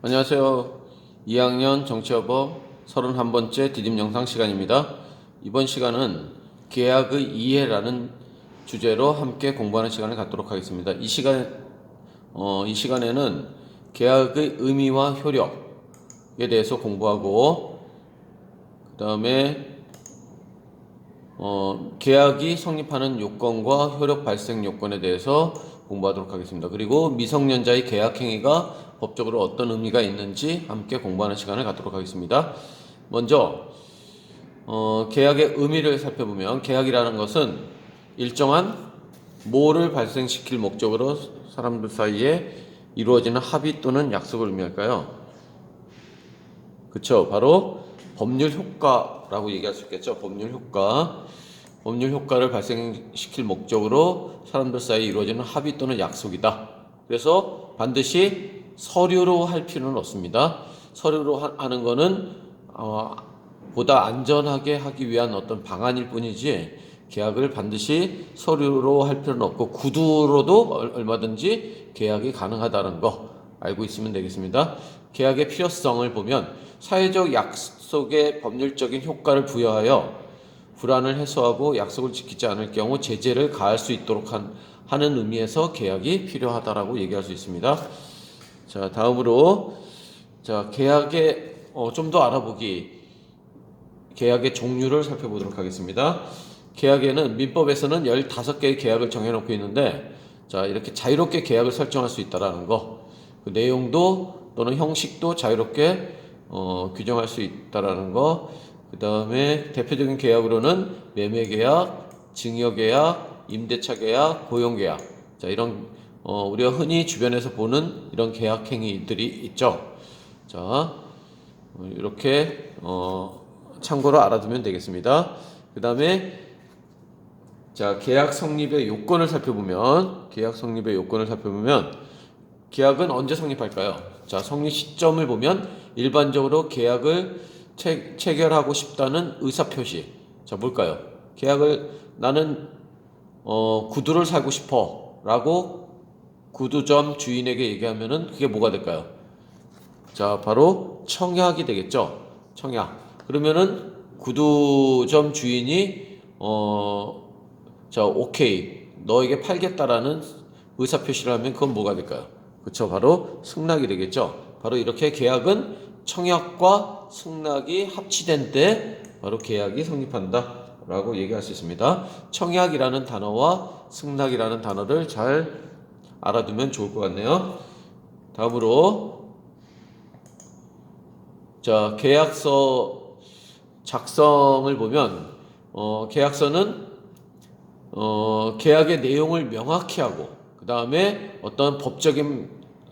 안녕하세요. 2학년 정치여법 31번째 디딤 영상 시간입니다. 이번 시간은 계약의 이해라는 주제로 함께 공부하는 시간을 갖도록 하겠습니다. 이 시간, 어, 이 시간에는 계약의 의미와 효력에 대해서 공부하고, 그 다음에 어, 계약이 성립하는 요건과 효력 발생 요건에 대해서 공부하도록 하겠습니다. 그리고 미성년자의 계약 행위가 법적으로 어떤 의미가 있는지 함께 공부하는 시간을 갖도록 하겠습니다. 먼저 어, 계약의 의미를 살펴보면 계약이라는 것은 일정한 뭐를 발생시킬 목적으로 사람들 사이에 이루어지는 합의 또는 약속을 의미할까요? 그쵸. 바로 법률 효과라고 얘기할 수 있겠죠. 법률 효과. 법률 효과를 발생시킬 목적으로 사람들 사이에 이루어지는 합의 또는 약속이다. 그래서 반드시 서류로 할 필요는 없습니다. 서류로 하- 하는 거는 어, 보다 안전하게 하기 위한 어떤 방안일 뿐이지 계약을 반드시 서류로 할 필요는 없고 구두로도 얼- 얼마든지 계약이 가능하다는 거 알고 있으면 되겠습니다. 계약의 필요성을 보면 사회적 약속의 법률적인 효과를 부여하여 불안을 해소하고 약속을 지키지 않을 경우 제재를 가할 수 있도록 한, 하는 의미에서 계약이 필요하다라고 얘기할 수 있습니다. 자, 다음으로 자, 계약의 어, 좀 더 알아보기 계약의 종류를 살펴보도록 하겠습니다. 계약에는 민법에서는 15개의 계약을 정해놓고 있는데 자, 이렇게 자유롭게 계약을 설정할 수 있다라는 거. 그 내용도 또는 형식도 자유롭게 어, 규정할 수 있다라는 거. 그 다음에 대표적인 계약으로는 매매 계약, 증여 계약, 임대차 계약, 고용 계약. 자, 이런 어, 우리가 흔히 주변에서 보는 이런 계약 행위들이 있죠. 자, 어, 이렇게 어, 참고로 알아두면 되겠습니다. 그 다음에 자 계약 성립의 요건을 살펴보면 계약 성립의 요건을 살펴보면 계약은 언제 성립할까요? 자 성립 시점을 보면 일반적으로 계약을 체, 체결하고 싶다는 의사 표시. 자 뭘까요? 계약을 나는 어, 구두를 사고 싶어 라고 구두점 주인에게 얘기하면은 그게 뭐가 될까요? 자, 바로 청약이 되겠죠. 청약. 그러면은 구두점 주인이 어, 자, 오케이. 너에게 팔겠다라는 의사 표시를 하면 그건 뭐가 될까요? 그렇죠. 바로 승낙이 되겠죠. 바로 이렇게 계약은 청약과 승낙이 합치된 때 바로 계약이 성립한다 라고 얘기할 수 있습니다. 청약이라는 단어와 승낙이라는 단어를 잘 알아두면 좋을 것 같네요. 다음으로 자, 계약서 작성을 보면 어, 계약서는 어, 계약의 내용을 명확히 하고 그 다음에 어떤 법적인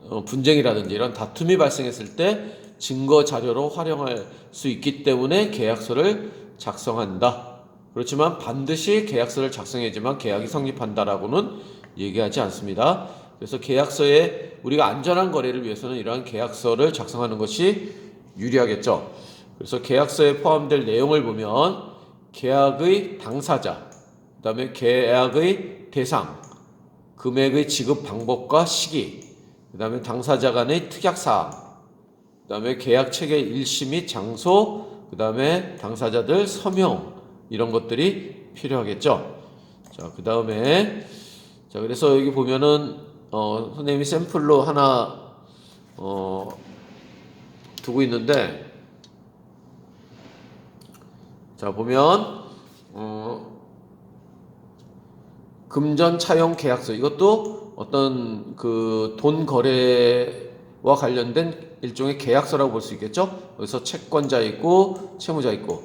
어, 분쟁이라든지 이런 다툼이 발생했을 때 증거 자료로 활용할 수 있기 때문에 계약서를 작성한다. 그렇지만 반드시 계약서를 작성해야지만 계약이 성립한다라고는 얘기하지 않습니다. 그래서 계약서에 우리가 안전한 거래를 위해서는 이러한 계약서를 작성하는 것이 유리하겠죠. 그래서 계약서에 포함될 내용을 보면 계약의 당사자, 그 다음에 계약의 대상, 금액의 지급 방법과 시기, 그 다음에 당사자 간의 특약 사항, 그 다음에 계약 체계 일시 및 장소, 그 다음에 당사자들 서명 이런 것들이 필요하겠죠. 자, 그 다음에 자, 그래서 여기 보면은 어, 선생님이 샘플로 하나 어, 두고 있는데 자, 보면 어, 금전 차용 계약서 이것도 어떤 그 돈 거래와 관련된 일종의 계약서라고 볼 수 있겠죠. 여기서 채권자 있고 채무자 있고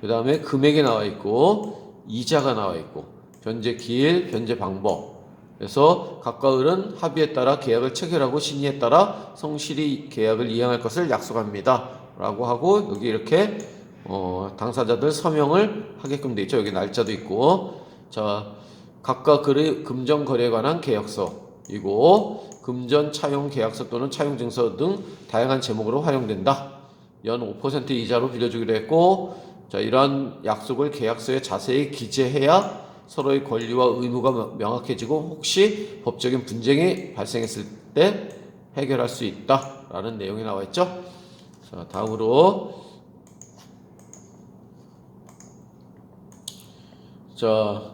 그 다음에 금액이 나와 있고 이자가 나와 있고 변제 기일, 변제 방법. 그래서 각각은 합의에 따라 계약을 체결하고 신의에 따라 성실히 계약을 이행할 것을 약속합니다.라고 하고 여기 이렇게 어, 당사자들 서명을 하게끔 돼 있죠. 여기 날짜도 있고 자 각각 금전 거래에 관한 계약서이고 금전 차용 계약서 또는 차용 증서 등 다양한 제목으로 활용된다. 연 5% 이자로 빌려주기로 했고 자 이러한 약속을 계약서에 자세히 기재해야 서로의 권리와 의무가 명확해지고 혹시 법적인 분쟁이 발생했을 때 해결할 수 있다. 된다라는 내용이 나와 있죠. 자, 다음으로 자,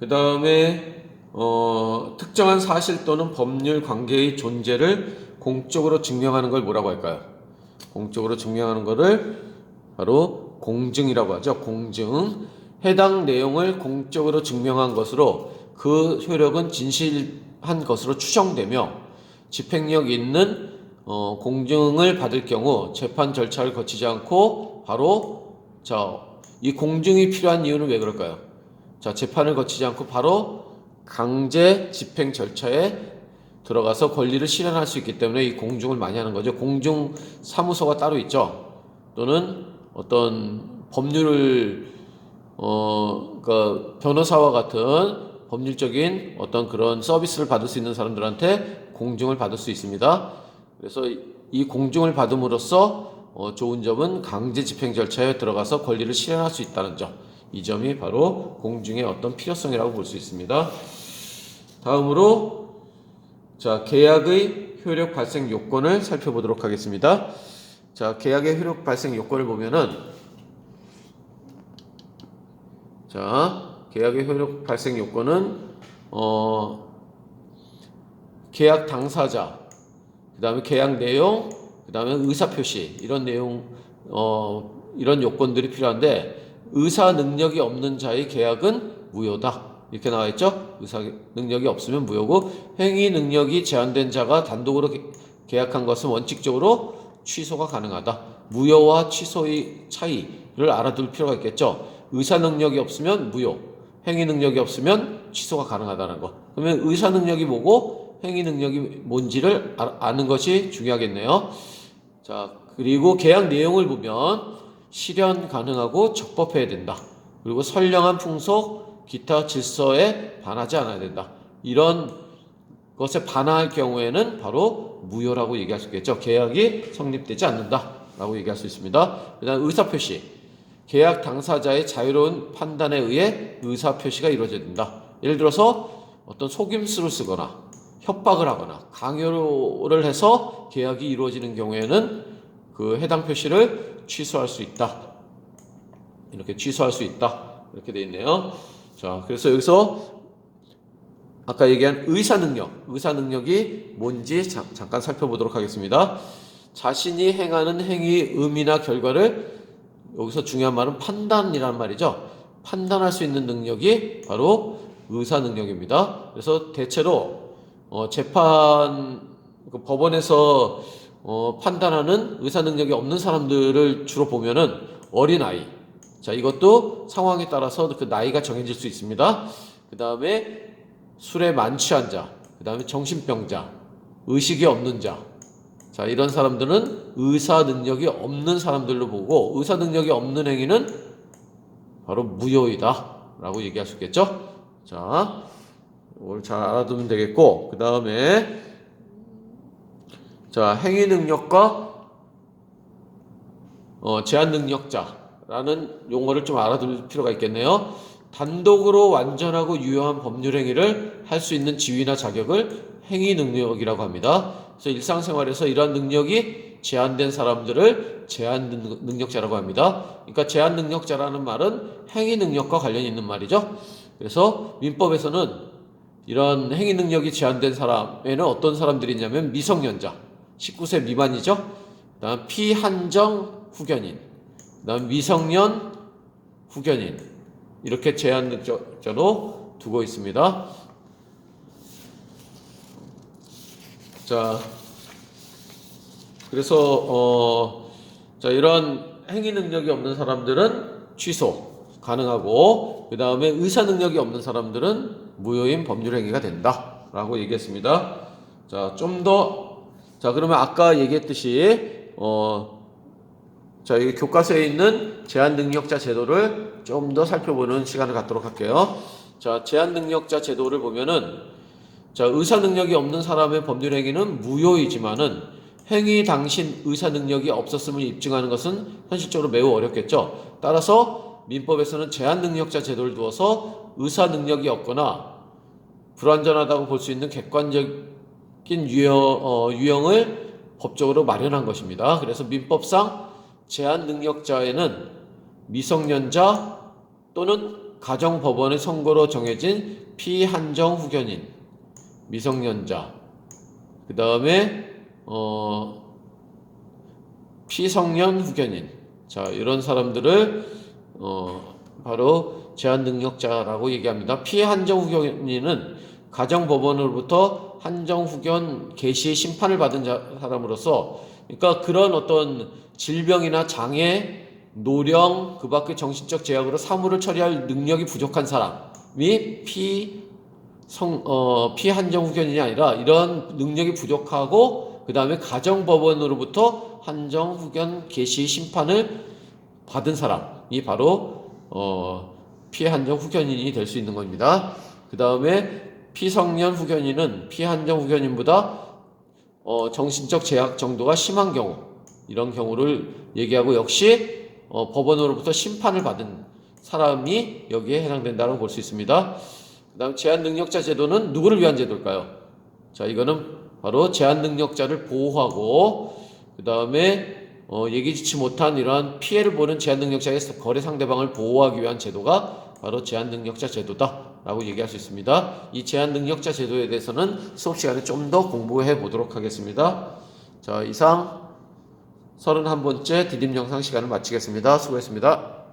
그 다음에 어, 특정한 사실 또는 법률 관계의 존재를 공적으로 증명하는 걸 뭐라고 할까요? 공적으로 증명하는 것을 바로 공증이라고 하죠. 공증. 해당 내용을 공적으로 증명한 것으로 그 효력은 진실한 것으로 추정되며 집행력 있는 어, 공증을 받을 경우 재판 절차를 거치지 않고 바로 자, 이 공증이 필요한 이유는 왜 그럴까요? 자, 재판을 거치지 않고 바로 강제 집행 절차에 들어가서 권리를 실현할 수 있기 때문에 이 공증을 많이 하는 거죠. 공증 사무소가 따로 있죠. 또는 어떤 법률을 어, 그러니까 변호사와 같은 법률적인 어떤 그런 서비스를 받을 수 있는 사람들한테 공증을 받을 수 있습니다. 그래서 이 공증을 받음으로써 어, 좋은 점은 강제 집행 절차에 들어가서 권리를 실현할 수 있다는 점. 이 점이 바로 공증의 어떤 필요성이라고 볼 수 있습니다. 다음으로 자, 계약의 효력 발생 요건을 살펴보도록 하겠습니다. 자, 계약의 효력 발생 요건을 보면은 자, 계약의 효력 발생 요건은 어 계약 당사자, 그다음에 계약 내용, 그다음에 의사 표시 이런 내용 어 이런 요건들이 필요한데 의사 능력이 없는 자의 계약은 무효다. 이렇게 나와 있죠? 의사 능력이 없으면 무효고 행위 능력이 제한된 자가 단독으로 계- 계약한 것은 원칙적으로 취소가 가능하다. 무효와 취소의 차이를 알아둘 필요가 있겠죠. 의사 능력이 없으면 무효, 행위 능력이 없으면 취소가 가능하다는 거. 그러면 의사 능력이 뭐고 행위 능력이 뭔지를 아- 아는 것이 중요하겠네요. 자, 그리고 계약 내용을 보면 실현 가능하고 적법해야 된다. 그리고 선량한 풍속, 기타 질서에 반하지 않아야 된다. 이런 것에 반할 경우에는 바로 무효라고 얘기할 수 있겠죠. 계약이 성립되지 않는다라고 얘기할 수 있습니다. 그다음 의사 표시. 계약 당사자의 자유로운 판단에 의해 의사 표시가 이루어져야 된다. 예를 들어서 어떤 속임수를 쓰거나 협박을 하거나 강요를 해서 계약이 이루어지는 경우에는 그 해당 표시를 취소할 수 있다. 이렇게 취소할 수 있다. 이렇게 돼 있네요. 자, 그래서 여기서 아까 얘기한 의사 능력, 의사 능력이 뭔지 자- 잠깐 살펴보도록 하겠습니다. 자신이 행하는 행위의 의미나 결과를 여기서 중요한 말은 판단이라는 말이죠. 판단할 수 있는 능력이 바로 의사 능력입니다. 그래서 대체로 어, 재판 그 법원에서 어, 판단하는 의사 능력이 없는 사람들을 주로 보면은 어린 아이. 자 이것도 상황에 따라서 그 나이가 정해질 수 있습니다. 그 다음에 술에 만취한 자, 그 다음에 정신병자, 의식이 없는 자. 자, 이런 사람들은 의사 능력이 없는 사람들로 보고 의사 능력이 없는 행위는 바로 무효이다. 라고 얘기할 수 있겠죠? 자, 이걸 잘 알아두면 되겠고, 그 다음에 자, 행위 능력과 어, 제한 능력자라는 용어를 좀 알아둘 필요가 있겠네요. 단독으로 완전하고 유효한 법률 행위를 할 수 있는 지위나 자격을 행위 능력이라고 합니다. 그래서 일상생활에서 이러한 능력이 제한된 사람들을 제한 능- 능력자라고 합니다. 그러니까 제한 능력자라는 말은 행위 능력과 관련이 있는 말이죠. 그래서 민법에서는 이런 행위 능력이 제한된 사람에는 어떤 사람들이 있냐면 미성년자, 19세 미만이죠. 그다음 피한정 후견인, 그다음 미성년 후견인 이렇게 제한 능력자로 두고 있습니다. 자, 그래서 어, 자 이런 행위 능력이 없는 사람들은 취소 가능하고 그 다음에 의사 능력이 없는 사람들은 무효인 법률 행위가 된다라고 얘기했습니다. 자, 좀더 자 그러면 아까 얘기했듯이 어, 자이 교과서에 있는 제한 능력자 제도를 좀 더 살펴보는 시간을 갖도록 할게요. 자, 제한 능력자 제도를 보면은 자, 의사 능력이 없는 사람의 법률 행위는 무효이지만은 행위 당신 의사 능력이 없었음을 입증하는 것은 현실적으로 매우 어렵겠죠. 따라서 민법에서는 제한 능력자 제도를 두어서 의사 능력이 없거나 불완전하다고 볼 수 있는 객관적 인 유형, 어, 유형을 법적으로 마련한 것입니다. 그래서 민법상 제한 능력자에는 미성년자 또는 가정법원의 선고로 정해진 피한정 후견인, 미성년자, 그 다음에 어, 피성년 후견인, 자 이런 사람들을 어, 바로 제한 능력자라고 얘기합니다. 피한정 후견인은 가정법원으로부터 한정 후견 개시 심판을 받은 자, 사람으로서, 그러니까 그런 어떤 질병이나 장애, 노령, 그 밖의 정신적 제약으로 사무를 처리할 능력이 부족한 사람이 피 성, 어, 피한정 후견인이 아니라 이런 능력이 부족하고 그 다음에 가정법원으로부터 한정 후견 개시 심판을 받은 사람이 바로 어, 피한정 후견인이 될 수 있는 겁니다. 그 다음에 피성년 후견인은 피한정 후견인보다 어, 정신적 제약 정도가 심한 경우 이런 경우를 얘기하고 역시 어, 법원으로부터 심판을 받은 사람이 여기에 해당된다고 볼 수 있습니다. 그 다음 제한 능력자 제도는 누구를 위한 제도일까요? 자, 이거는 바로 제한 능력자를 보호하고 그 다음에 어, 예기치 못한 이러한 피해를 보는 제한 능력자의 거래 상대방을 보호하기 위한 제도가 바로 제한 능력자 제도다 라고 얘기할 수 있습니다. 이 제한 능력자 제도에 대해서는 수업 시간에 좀 더 공부해 보도록 하겠습니다. 자, 이상 31번째 디딤 영상 시간을 마치겠습니다. 수고했습니다.